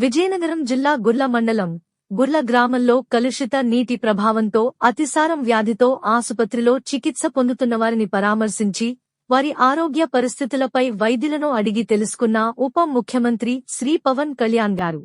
విజయనగరం జిల్లా గుర్ల మండలం గుర్ల గ్రామంలో కలుషిత నీటి ప్రభావంతో అతిసారం వ్యాధితో ఆసుపత్రిలో చికిత్స పొందుతున్న వారిని పరామర్శించి వారి ఆరోగ్య పరిస్థితులపై వైద్యులను అడిగి తెలుసుకున్న ఉప ముఖ్యమంత్రి శ్రీ పవన్ కళ్యాణ్ గారు.